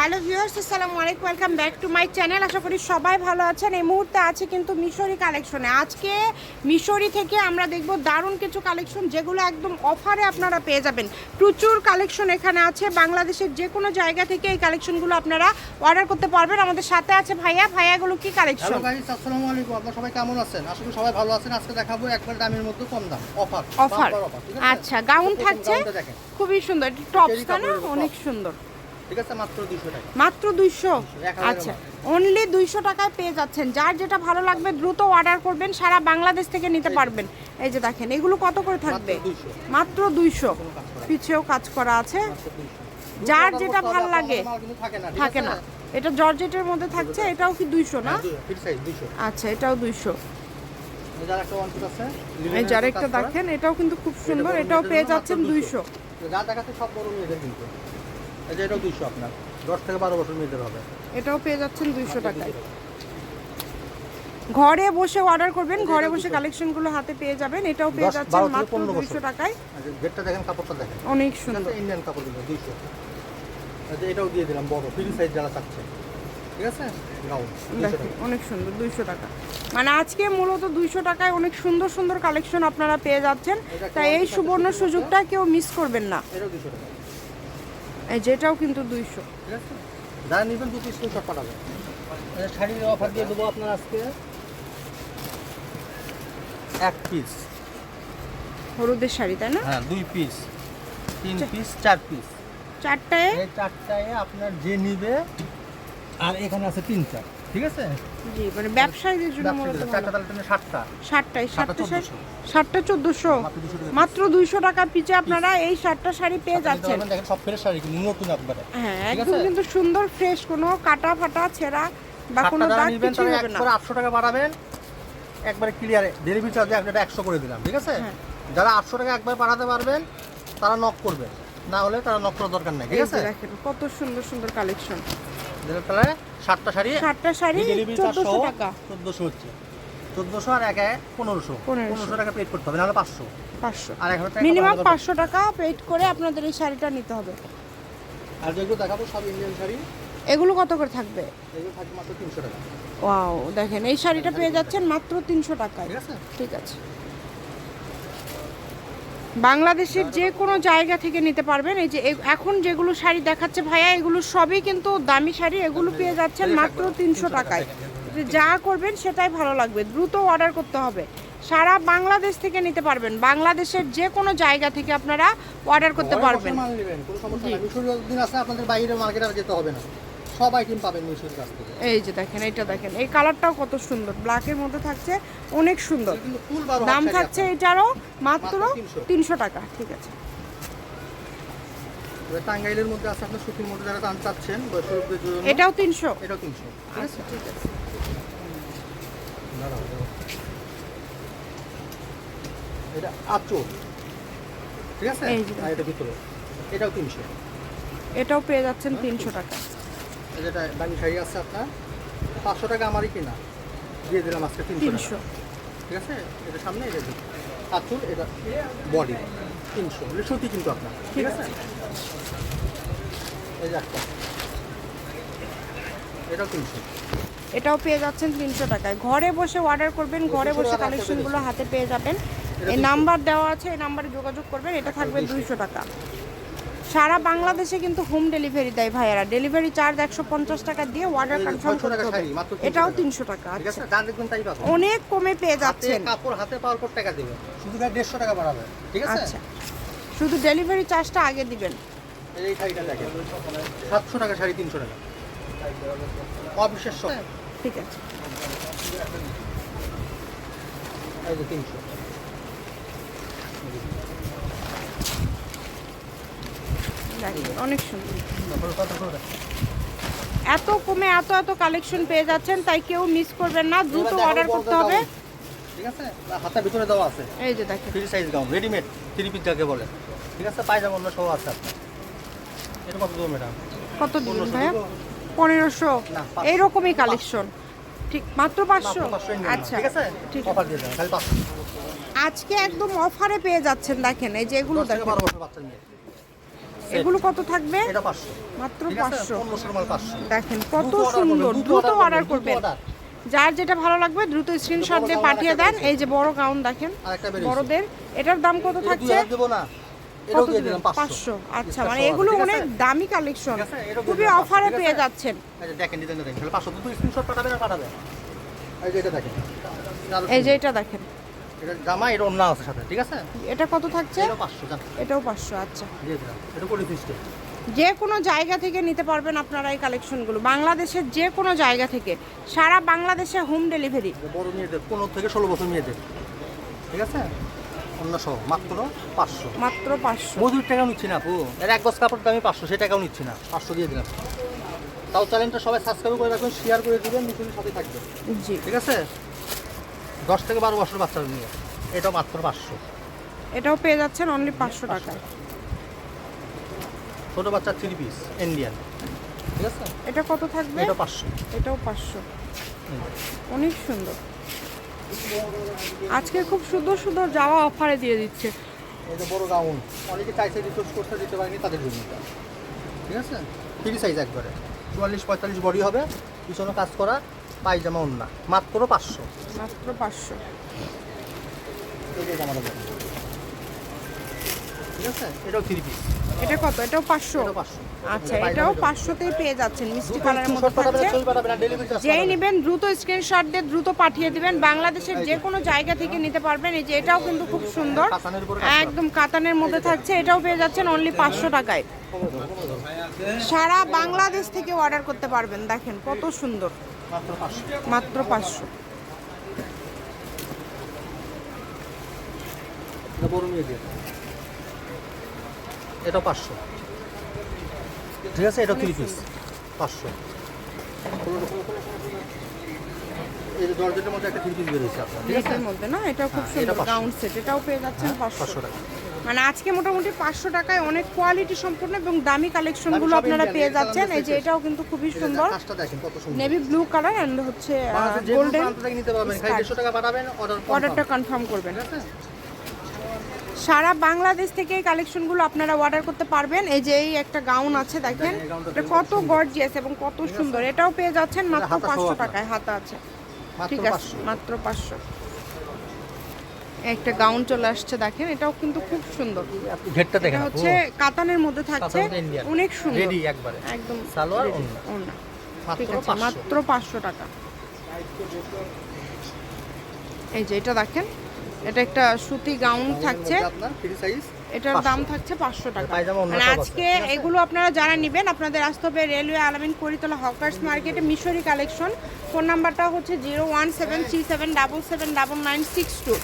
Hello viewers আসসালামু আলাইকুম welcome back to my channel. আশা করি সবাই ভালো আছেন। এই মুহূর্তে আছে কিন্তু মিশরি কালেকশনে। আজকে মিশরি থেকে আমরা দেখব দারুণ কিছু কালেকশন যেগুলো একদম অফারে আপনারা পেয়ে যাবেন। প্রচুর কালেকশন এখানে আছে। বাংলাদেশের যে কোনো জায়গা থেকে এই কালেকশনগুলো আপনারা অর্ডার করতে পারবেন। আমাদের সাথে আছে ভাইয়া। ভাইয়াগুলো কি হ্যালো কালেকশন গাইস আসসালামু আলাইকুম। আপনারা সবাই কেমন আছেন? আশা করি সবাই ভালো আছেন। আজকে দেখাবো একবার দামের মধ্যে কম দাম। অফার। অফার। আচ্ছা গাউন থাকছে। খুবই সুন্দর। টপস না? অনেক সুন্দর। ঠিক আছে মাত্র 200 টাকা। মাত্র দুইশো? আচ্ছা অনলি দুইশো টাকায় পেয়ে যাচ্ছেন। যার যেটা ভালো লাগবে দ্রুত অর্ডার করবেন সারা বাংলাদেশ থেকে নিতে পারবেন। এই যে দেখেন এগুলো কত করে থাকবে? মাত্র 200 দুইশো। কোনো কাজ করা পিছেও কাজ করা আছে। যার যেটা ভালো লাগে। থাকে না এটা জর্জেটের মধ্যে থাকছে এটাও কি দুইশো না? হ্যাঁ, 200 আচ্ছা এটাও দুইশো। এই যার একটা। দেখেন এটাও কিন্তু খুব সুন্দর এটাও পেয়ে যাচ্ছেন 200 দুইশো। যা দেখাচ্ছে সব বড় মেয়েদের কিন্তু। যে এটাও 200 আপনার। 10 থেকে 12 বছর মেয়েদের হবে। এটাও পেয়ে যাচ্ছেন দুইশো টাকায়। ঘরে বসে অর্ডার করবেন ঘরে বসে কালেকশনগুলো হাতে পেয়ে যাবেন এটাও পেয়ে যাচ্ছেন মাত্র পনেরো বছর। দুইশো টাকায়। গেটটা দেখেন কাপড়টা দেখেন। অনেক সুন্দর। ইন্ডিয়ান কাপড় কিন্তু 200 যে এটাও দিয়ে দিলাম বড় ফ্রি সাইজ যারা চাচ্ছে। ঠিক আছে? 200 অনেক সুন্দর দুইশো টাকা। মানে আজকে মূলত দুইশো টাকায় অনেক সুন্দর সুন্দর কালেকশন আপনারা পেয়ে যাচ্ছেন। তাই এই সুবর্ণ সুযোগটা কেউ মিস করবেন না। এটাও 200 টাকা। এই যেটাও কিন্তু দুইশো। দুটো স্ক্রিনশট পাঠাবেন। শাড়ির অফার দিয়ে দেবো আপনার আজকে। এক পিস হলুদের শাড়ি তাই না? হ্যাঁ দুই পিস তিন পিস চার পিস চারটায়? চারটায় আপনার যে নিবে আর এখানে আছে তিনটা। ঠিক আছে? জি মানে ব্যবসায়ীদের জন্য মূলত ষাটটা ষাটটায় ষাটটা ষাটটা শাড়ি 1400 ষাটটা চোদ্দোশো। মাত্র 200 টাকা মাত্র দুইশো টাকা পিছে আপনারা এই ষাটটা শাড়ি পেয়ে আপনারা যাচ্ছেন। সব ফ্রেশ শাড়ি নতুন হ্যাঁ একদম কিন্তু সুন্দর ফ্রেশ কোনো কাটা ফাটা ছেঁড়া বা কোনো দাগ তারা হবে না। আটশো টাকা বাড়াবেন। একবারে ক্লিয়ারে ডেলিভারি চার্জে একটা একশো করে দিলাম ঠিক আছে? হ্যাঁ। যারা আটশো টাকা একবার বাড়াতে পারবেন তারা নক করবে না হলে তারা নক করার দরকার নাই ঠিক আছে? কত সুন্দর সুন্দর কালেকশন তাহলে সাতটা শাড়ি ষাটটা শাড়ি চোদ্দোশো টাকা। চোদ্দোশো হচ্ছে। চোদ্দোশো আর এক পনেরোশো। 1500 পনেরোশো টাকা পেড করতে হবে নাহলে পাঁচশো। পাঁচশো। আর টাকা মিনিমাম পাঁচশো টাকা পেড করে আপনাদের এই শাড়িটা নিতে হবে। আর যেগুলো দেখাবো সব ইন্ডিয়ান শাড়ি। এগুলো কত করে থাকবে? এগুলো থাকবে মাত্র তিনশো টাকা। ওয়াও দেখেন এই শাড়িটা পেয়ে যাচ্ছেন মাত্র তিনশো টাকায়। ঠিক আছে? ঠিক আছে। বাংলাদেশের যে কোনো জায়গা থেকে নিতে পারবেন। এই যে এখন যেগুলো শাড়ি দেখাচ্ছে ভাইয়া এগুলো সবই কিন্তু দামি শাড়ি এগুলো পেয়ে যাচ্ছেন মাত্র তিনশো টাকায়। যা করবেন সেটাই ভালো লাগবে দ্রুত অর্ডার করতে হবে। সারা বাংলাদেশ থেকে নিতে পারবেন বাংলাদেশের যে কোনো জায়গা থেকে আপনারা অর্ডার করতে পারবেন। জি। আপনাদের বাইরে মার্কেটে যেতে হবে না। সব আইটেম পাবেন কাছ থেকে। এই যে দেখেন এটা দেখেন। এই কালারটাও কত সুন্দর। ব্ল্যাকের মধ্যে থাকছে অনেক সুন্দর। দাম থাকছে এটারও মাত্র মাত্র 300 তিনশো টাকা ঠিক আছে। টাঙ্গাইলের মধ্যে আছে আপনার সুতির মধ্যে যারা দাম চাচ্ছেন এটাও তিনশো? এটাও তিনশো। আচ্ছা ঠিক আছে। এটা আচল। ঠিক আছে? আর এটা ভিতরে। এটাও তিনশো। এটাও পেয়ে যাচ্ছেন তিনশো টাকা। যেটা দামি শাড়ি আছে আপনার পাঁচশো টাকা আমারই কিনা। দিয়ে দিলাম আজকে তিনশো তিনশো। ঠিক আছে? এটা সামনে এটা দিক আচল এটা বডি। তিনশো। এটা সুতি কিন্তু আপনার। ঠিক আছে? এই যে একটা। এটাও তিনশো। এটাও পেয়ে যাচ্ছেন তিনশো টাকায়। ঘরে বসে অর্ডার করবেন ঘরে বসে কালেকশনগুলো হাতে পেয়ে যাবেন। এই নাম্বার দেওয়া আছে এই নাম্বারে যোগাযোগ করবেন এটা থাকবে দুইশো টাকা। সারা বাংলাদেশে কিন্তু হোম ডেলিভারি দেয় ভাইয়ারা। ডেলিভারি চার্জ একশো পঞ্চাশ টাকা দিয়ে অর্ডার কনফার্ম করতে হবে শাড়ি, মাত্র 300 এটাও তিনশো টাকা আচ্ছা। অনেক কমে পেয়ে হাতে যাচ্ছেন। কাপড় হাতে পাওয়ার পর টাকা দেবে শুধু দেড়শো টাকা বাড়াবে। ঠিক আছে? আচ্ছা। শুধু ডেলিভারি চার্জটা আগে দিবেন। এই শাড়িটা দেখেন সাতশো টাকা শাড়ি তিনশো টাকা। অবিশ্বাস্য। ঠিক আছে। তিনশো দেখেন, অনেক সুন্দর? এত কমে এত এত কালেকশন পেয়ে যাচ্ছেন তাই কেউ মিস করবেন না দ্রুত অর্ডার করতে হবে। ঠিক আছে? হাতের ভিতরে দেওয়া আছে। এই যে দেখেন। Free size gown readymade three piece যাকে বলে। ঠিক আছে? পায়জামা অন্য সব আছে এটা কত দেবো ম্যাডাম? কত দিন পনেরোশো ভাইয়া? পনেরোশো। এইরকমই কালেকশন ঠিক মাত্র পাঁচশো? আচ্ছা। ঠিক আছে? আজকে একদম অফারে পেয়ে যাচ্ছেন দেখেন এই যে এগুলো দেখেন বারো বছর বাচ্চা নিয়ে এগুলো কত থাকবে? এটা মাত্র পাঁচশো। মাল দেখেন কত সুন্দর দ্রুত অর্ডার করবেন যার যেটা ভালো লাগবে দ্রুত স্ক্রিনশট দিয়ে পাঠিয়ে দেন। এই যে বড় গাউন দেখেন বড়দের। এটার দাম কত থাকছে? পাঁচশো। আচ্ছা মানে এগুলো অনেক দামি কালেকশন খুবই অফারে পেয়ে যাচ্ছেন। এই যে এটা দেখেন। এটা জামা এটা অন্য আছে সাথে ঠিক আছে? এটা কত থাকছে? এটা পাঁচশো জান। এটাও পাঁচশো আচ্ছা। দিয়ে দিলাম। এটা করে ফিস্টে যে কোনো জায়গা থেকে নিতে পারবেন আপনারা এই কালেকশনগুলো। বাংলাদেশের যে কোনো জায়গা থেকে সারা বাংলাদেশে হোম ডেলিভারি বড় মেয়েদের পনেরো থেকে ষোলো বছর মেয়েদের। ঠিক আছে? অন্য সহ মাত্র পাঁচশো। মাত্র পাঁচশো। মজুর টাকাও নিচ্ছি না আপু। এর এক গজ কাপড় দামি পাঁচশো সে টাকাও নিচ্ছি না। পাঁচশো দিয়ে দিলাম। তাও চ্যানেলটা সবাই সাবস্ক্রাইব করে রাখবেন শেয়ার করে দেবেন মিশনের সাথে থাকবে জি। ঠিক আছে? দশ থেকে বারো বছর বাচ্চা নিয়ে। এটা মাত্র পাঁচশো। এটাও পেয়ে যাচ্ছেন অনলি পাঁচশো টাকা। ছোটো বাচ্চা থ্রি পিস ইন্ডিয়ান ঠিক আছে? এটা কত থাকবে? এটা পাঁচশো। এটাও পাঁচশো। অনেক সুন্দর। আজকে খুব সুন্দর সুন্দর যাওয়া অফারে দিয়ে দিচ্ছে। এটা বড় গাউন অনেকে চাইছে রিসোর্স করতে দিতে পারেনি তাদের জন্য। ঠিক আছে? ফ্রি সাইজ একবারে। চুয়াল্লিশ পঁয়তাল্লিশ বডি হবে পিছনে কাজ করা। পায়জামা অন্য মাত্র পাঁচশো। মাত্র পাঁচশো। এই যে জামাটা দেখেন। ঠিক আছে? এটাও থ্রি পিস এটা কত? এটাও পাঁচশো? আচ্ছা এটাও পেয়ে যাচ্ছেন মিষ্টি কালারের মধ্যে থাকছে। যেই যেই নেবেন দ্রুত স্ক্রিনশট দিয়ে দ্রুত পাঠিয়ে দিবেন। বাংলাদেশের যে। কোনো জায়গা থেকে নিতে পারবেন। এই যে এটাও কিন্তু খুব সুন্দর। একদম কাতানের মধ্যে থাকছে। এটাও পেয়ে যাচ্ছেন অনলি পাঁচশো টাকায়। সারা বাংলাদেশ থেকে অর্ডার করতে পারবেন। দেখেন কত সুন্দর। মাত্র পাঁচশো। এটা পাঁচশো। ঠিক আছে এটা থ্রি পিস পাঁচশো। এই যে জর্জেটের মধ্যে একটা থ্রি পিস বেরিয়েছে আপনার। ঠিক আছে? মধ্যে না? এটাও খুব হ্যাঁ, এটা সুন্দর 500 গাউন সেট এটাও পেয়ে যাচ্ছেন পাঁচশো। পাঁচশো টাকা। মানে আজকে মোটামুটি পাঁচশো টাকায় অনেক কোয়ালিটি সম্পূর্ণ এবং দামি কালেকশনগুলো আপনারা পেয়ে যাচ্ছেন। এই যে এটাও কিন্তু খুবই সুন্দর। নেভি ব্লু কালার অ্যান্ড হচ্ছে গোল্ডেন অর্ডারটা কনফার্ম করবেন। সারা বাংলাদেশ থেকে এই কালেকশনগুলো আপনারা অর্ডার করতে পারবেন। এই যে এই একটা গাউন আছে দেখেন। এটা কত গর্জিয়াস এবং কত সুন্দর। এটাও পেয়ে যাচ্ছেন মাত্র পাঁচশো টাকায় হাতা আছে। ঠিক আছে মাত্র পাঁচশো। একটা গাউন চলে আসছে দেখেন এটাও কিন্তু খুব সুন্দর। ঘেরটা দেখেন হচ্ছে কাতানের মধ্যে থাকছে অনেক সুন্দর। রেডি একবারে। একদম সালোয়ার। ওড়না। মাত্র ঠিক আছে পাঁচশো। মাত্র পাঁচশো টাকা। এই যে এটা দেখেন এটা একটা সুতি গাউন থাকছে। এটার দাম থাকছে পাঁচশো টাকা। মানে আজকে এগুলো আপনারা যারা নেবেন আপনাদের আসতে হবে রেলওয়ে আলামিন করিতলা হকার্স মার্কেটে মিশরি কালেকশন। ফোন নাম্বারটা হচ্ছে zero one seven three seven double seven double nine six two.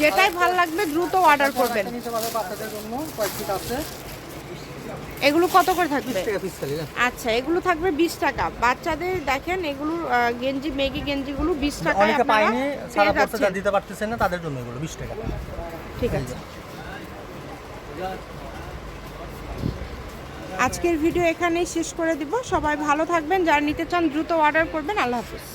যেটাই ভালো লাগবে দ্রুত অর্ডার করবেন। এগুলো কত করে থাকবে? আচ্ছা এগুলো থাকবে বিশ টাকা। বাচ্চাদের দেখেন এগুলো গেঞ্জি মেগি গেঞ্জিগুলো বিশ টাকা অনেকে পায়নি সারা বছর যাচ্ছেন। দিতে পারতেছেন না তাদের জন্য এগুলো বিশ টাকা। ঠিক আছে। আজকের ভিডিও এখানেই শেষ করে দিব। সবাই ভালো থাকবেন যারা নিতে চান দ্রুত অর্ডার করবেন। আল্লাহ হাফিজ।